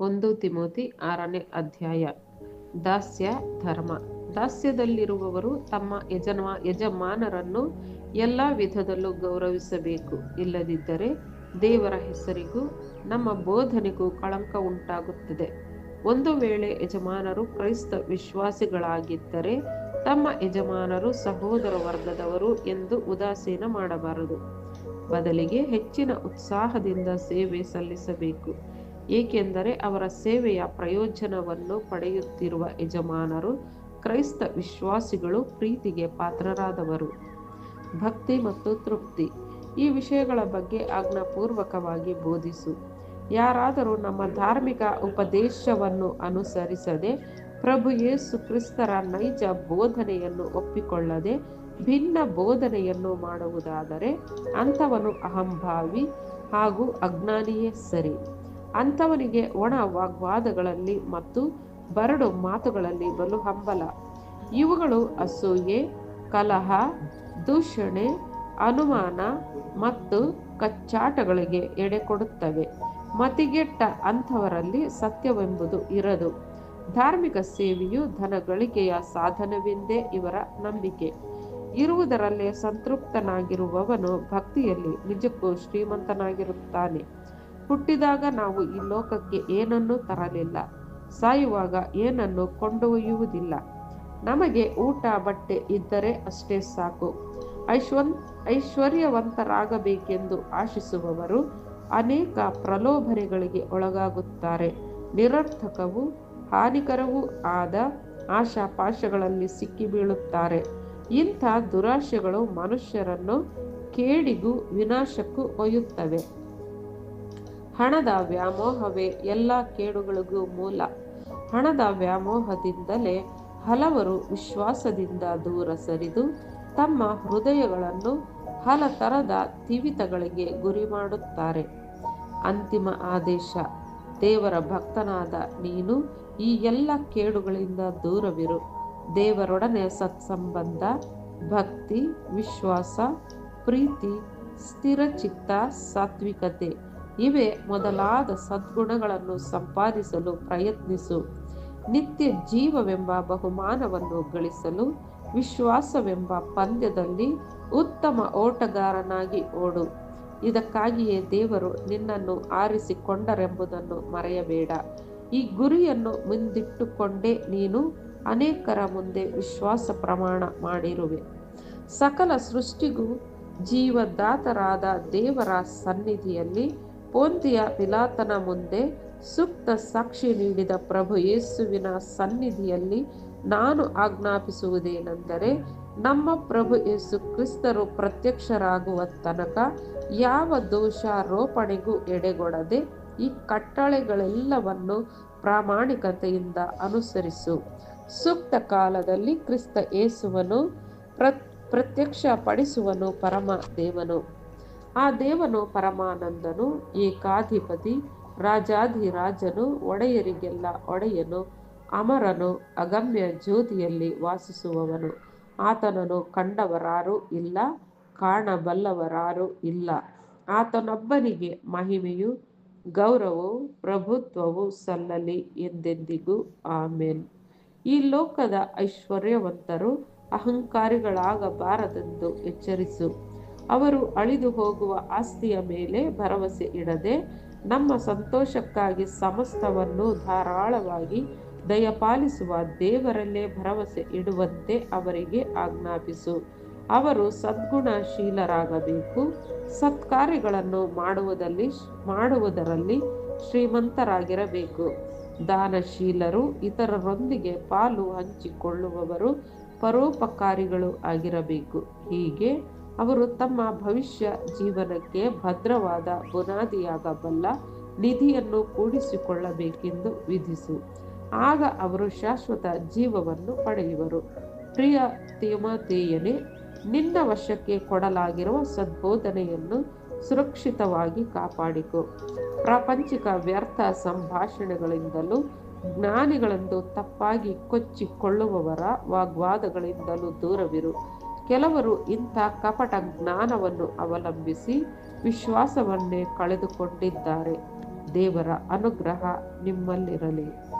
ಒಂದು ತಿಮೋತಿ ಆರನೇ ಅಧ್ಯಾಯ. ದಾಸ್ಯ ಧರ್ಮ. ದಾಸ್ಯದಲ್ಲಿರುವವರು ತಮ್ಮ ಯಜನ ಯಜಮಾನರನ್ನು ಎಲ್ಲ ವಿಧದಲ್ಲೂ ಗೌರವಿಸಬೇಕು. ಇಲ್ಲದಿದ್ದರೆ ದೇವರ ಹೆಸರಿಗೂ, ನಮ್ಮ ಬೋಧನೆಗೂ ಕಳಂಕ ಉಂಟಾಗುತ್ತದೆ. ಒಂದು ವೇಳೆ ಯಜಮಾನರು ಕ್ರೈಸ್ತ ವಿಶ್ವಾಸಿಗಳಾಗಿದ್ದರೆ, ತಮ್ಮ ಯಜಮಾನರು ಸಹೋದರ ವರ್ಗದವರು ಎಂದು ಉದಾಸೀನ ಮಾಡಬಾರದು. ಬದಲಿಗೆ ಹೆಚ್ಚಿನ ಉತ್ಸಾಹದಿಂದ ಸೇವೆ ಸಲ್ಲಿಸಬೇಕು. ಏಕೆಂದರೆ ಅವರ ಸೇವೆಯ ಪ್ರಯೋಜನವನ್ನು ಪಡೆಯುತ್ತಿರುವ ಯಜಮಾನರು ಕ್ರೈಸ್ತ ವಿಶ್ವಾಸಿಗಳು ಪ್ರೀತಿಗೆ ಪಾತ್ರರಾದವರು. ಭಕ್ತಿ ಮತ್ತು ತೃಪ್ತಿ. ಈ ವಿಷಯಗಳ ಬಗ್ಗೆ ಆಜ್ಞಾಪೂರ್ವಕವಾಗಿ ಬೋಧಿಸು. ಯಾರಾದರೂ ನಮ್ಮ ಧಾರ್ಮಿಕ ಉಪದೇಶವನ್ನು ಅನುಸರಿಸದೆ ಪ್ರಭು ಯೇಸು ಕ್ರಿಸ್ತರ ನೈಜ ಬೋಧನೆಯನ್ನು ಒಪ್ಪಿಕೊಳ್ಳದೆ ಭಿನ್ನ ಬೋಧನೆಯನ್ನು ಮಾಡುವುದಾದರೆ ಅಂಥವನು ಅಹಂಭಾವಿ ಹಾಗೂ ಅಜ್ಞಾನಿಯೇ ಸರಿ. ಅಂಥವನಿಗೆ ಒಣ ವಾಗ್ವಾದಗಳಲ್ಲಿ ಮತ್ತು ಬರಡು ಮಾತುಗಳಲ್ಲಿ ಬಲು ಹಂಬಲ. ಇವುಗಳು ಅಸೂಯೆ, ಕಲಹ, ದೂಷಣೆ, ಅನುಮಾನ ಮತ್ತು ಕಚ್ಚಾಟಗಳಿಗೆ ಎಡೆ ಕೊಡುತ್ತವೆ. ಮತಿಗೆಟ್ಟ ಅಂಥವರಲ್ಲಿ ಸತ್ಯವೆಂಬುದು ಇರದು. ಧಾರ್ಮಿಕ ಸೇವೆಯು ಧನಗಳಿಕೆಯ ಸಾಧನವೆಂದೇ ಇವರ ನಂಬಿಕೆ. ಇರುವುದರಲ್ಲೇ ಸಂತೃಪ್ತನಾಗಿರುವವನು ಭಕ್ತಿಯಲ್ಲಿ ನಿಜಕ್ಕೂ ಶ್ರೀಮಂತನಾಗಿರುತ್ತಾನೆ. ಹುಟ್ಟಿದಾಗ ನಾವು ಈ ಲೋಕಕ್ಕೆ ಏನನ್ನೂ ತರಲಿಲ್ಲ. ಸಾಯುವಾಗ ಏನನ್ನು ಕೊಂಡೊಯ್ಯುವುದಿಲ್ಲ. ನಮಗೆ ಊಟ, ಬಟ್ಟೆ ಇದ್ದರೆ ಅಷ್ಟೇ ಸಾಕು. ಐಶ್ವನ್, ಐಶ್ವರ್ಯವಂತರಾಗಬೇಕೆಂದು ಆಶಿಸುವವರು ಅನೇಕ ಪ್ರಲೋಭನೆಗಳಿಗೆ ಒಳಗಾಗುತ್ತಾರೆ. ನಿರರ್ಥಕವೂ ಹಾನಿಕರವೂ ಆದ ಆಶಾಪಾಶಗಳಲ್ಲಿ ಸಿಕ್ಕಿಬೀಳುತ್ತಾರೆ. ಇಂಥ ದುರಾಶೆಗಳು ಮನುಷ್ಯರನ್ನು ಕೇಡಿಗೂ ವಿನಾಶಕ್ಕೂ ಒಯ್ಯುತ್ತವೆ. ಹಣದ ವ್ಯಾಮೋಹವೇ ಎಲ್ಲ ಕೇಡುಗಳಿಗೂ ಮೂಲ. ಹಣದ ವ್ಯಾಮೋಹದಿಂದಲೇ ಹಲವರು ವಿಶ್ವಾಸದಿಂದ ದೂರ ಸರಿದು ತಮ್ಮ ಹೃದಯಗಳನ್ನು ಹಲತರದ ತಿವಿತಗಳಿಗೆ ಗುರಿ ಮಾಡುತ್ತಾರೆ. ಅಂತಿಮ ಆದೇಶ, ದೇವರ ಭಕ್ತನಾದ ನೀನು ಈ ಎಲ್ಲ ಕೇಡುಗಳಿಂದ ದೂರವಿರು. ದೇವರೊಡನೆ ಸತ್ಸಂಬಂಧ, ಭಕ್ತಿ, ವಿಶ್ವಾಸ, ಪ್ರೀತಿ, ಸ್ಥಿರಚಿತ್ತ, ಸಾತ್ವಿಕತೆ ಇವೇ ಮೊದಲಾದ ಸದ್ಗುಣಗಳನ್ನು ಸಂಪಾದಿಸಲು ಪ್ರಯತ್ನಿಸು. ನಿತ್ಯ ಜೀವವೆಂಬ ಬಹುಮಾನವನ್ನು ಗಳಿಸಲು ವಿಶ್ವಾಸವೆಂಬ ಪಂದ್ಯದಲ್ಲಿ ಉತ್ತಮ ಓಟಗಾರನಾಗಿ ಓಡು. ಇದಕ್ಕಾಗಿಯೇ ದೇವರು ನಿನ್ನನ್ನು ಆರಿಸಿಕೊಂಡರೆಂಬುದನ್ನು ಮರೆಯಬೇಡ. ಈ ಗುರಿಯನ್ನು ಮುಂದಿಟ್ಟುಕೊಂಡೇ ನೀನು ಅನೇಕರ ಮುಂದೆ ವಿಶ್ವಾಸ ಪ್ರಮಾಣ ಮಾಡಿರುವೆ. ಸಕಲ ಸೃಷ್ಟಿಗೂ ಜೀವದಾತರಾದ ದೇವರ ಸನ್ನಿಧಿಯಲ್ಲಿ ಪೋಂತಿಯ ಪಿಲಾತನ ಮುಂದೆ ಸೂಕ್ತ ಸಾಕ್ಷಿ ನೀಡಿದ ಪ್ರಭು ಯೇಸುವಿನ ಸನ್ನಿಧಿಯಲ್ಲಿ ನಾನು ಆಜ್ಞಾಪಿಸುವುದೇನೆಂದರೆ, ನಮ್ಮ ಪ್ರಭು ಯೇಸು ಕ್ರಿಸ್ತರು ಪ್ರತ್ಯಕ್ಷರಾಗುವ ತನಕ ಯಾವ ದೋಷಾರೋಪಣೆಗೂ ಎಡೆಗೊಡದೆ ಈ ಕಟ್ಟಳೆಗಳೆಲ್ಲವನ್ನು ಪ್ರಾಮಾಣಿಕತೆಯಿಂದ ಅನುಸರಿಸು. ಸೂಕ್ತ ಕಾಲದಲ್ಲಿ ಕ್ರಿಸ್ತ ಯೇಸುವನು ಪ್ರ ಪ್ರತ್ಯಕ್ಷಪಡಿಸುವನು ಪರಮ ದೇವನು. ಆ ದೇವನು ಪರಮಾನಂದನು, ಏಕಾಧಿಪತಿ, ರಾಜಾಧಿರಾಜನು, ಒಡೆಯರಿಗೆಲ್ಲ ಒಡೆಯನು, ಅಮರನು, ಅಗಮ್ಯ ಜ್ಯೋತಿಯಲ್ಲಿ ವಾಸಿಸುವವನು. ಆತನನ್ನು ಕಂಡವರಾರು ಇಲ್ಲ, ಕಾಣಬಲ್ಲವರಾರು ಇಲ್ಲ. ಆತನೊಬ್ಬನಿಗೆ ಮಹಿಮೆಯು, ಗೌರವವು, ಪ್ರಭುತ್ವವು ಸಲ್ಲಲಿ ಎಂದೆಂದಿಗೂ ಆಮೇನ್. ಈ ಲೋಕದ ಐಶ್ವರ್ಯವಂತರು ಅಹಂಕಾರಿಗಳಾಗಬಾರದೆಂದು ಎಚ್ಚರಿಸು. ಅವರು ಅಳಿದು ಹೋಗುವ ಆಸ್ತಿಯ ಮೇಲೆ ಭರವಸೆ ಇಡದೆ ನಮ್ಮ ಸಂತೋಷಕ್ಕಾಗಿ ಸಮಸ್ತವನ್ನು ಧಾರಾಳವಾಗಿ ದಯಪಾಲಿಸುವ ದೇವರಲ್ಲೇ ಭರವಸೆ ಇಡುವಂತೆ ಅವರಿಗೆ ಆಜ್ಞಾಪಿಸು. ಅವರು ಸದ್ಗುಣಶೀಲರಾಗಬೇಕು. ಸತ್ಕಾರ್ಯಗಳನ್ನು ಮಾಡುವುದಲ್ಲಿ ಮಾಡುವುದರಲ್ಲಿ ಶ್ರೀಮಂತರಾಗಿರಬೇಕು. ದಾನಶೀಲರು ಇತರರೊಂದಿಗೆ ಪಾಲು ಹಂಚಿಕೊಳ್ಳುವವರು ಪರೋಪಕಾರಿಗಳು ಆಗಿರಬೇಕು. ಹೀಗೆ ಅವರು ತಮ್ಮ ಭವಿಷ್ಯ ಜೀವನಕ್ಕೆ ಭದ್ರವಾದ ಬುನಾದಿಯಾಗಬಲ್ಲ ನಿಧಿಯನ್ನು ಕೂಡಿಸಿಕೊಳ್ಳಬೇಕೆಂದು ವಿಧಿಸು. ಆಗ ಅವರು ಶಾಶ್ವತ ಜೀವವನ್ನು ಪಡೆಯುವರು. ಪ್ರಿಯ ತಿಮೋಥೆಯನೇ, ನಿನ್ನ ವಶಕ್ಕೆ ಕೊಡಲಾಗಿರುವ ಸದ್ಬೋಧನೆಯನ್ನು ಸುರಕ್ಷಿತವಾಗಿ ಕಾಪಾಡಿಕೊ. ಪ್ರಾಪಂಚಿಕ ವ್ಯರ್ಥ ಸಂಭಾಷಣೆಗಳಿಂದಲೂ ಜ್ಞಾನಿಗಳೆಂದು ತಪ್ಪಾಗಿ ಕೊಚ್ಚಿಕೊಳ್ಳುವವರ ವಾಗ್ವಾದಗಳಿಂದಲೂ ದೂರವಿರು. ಕೆಲವರು ಇಂಥ ಕಪಟ ಜ್ಞಾನವನ್ನು ಅವಲಂಬಿಸಿ ವಿಶ್ವಾಸವನ್ನೇ ಕಳೆದುಕೊಂಡಿದ್ದಾರೆ. ದೇವರ ಅನುಗ್ರಹ ನಿಮ್ಮಲ್ಲಿರಲಿ.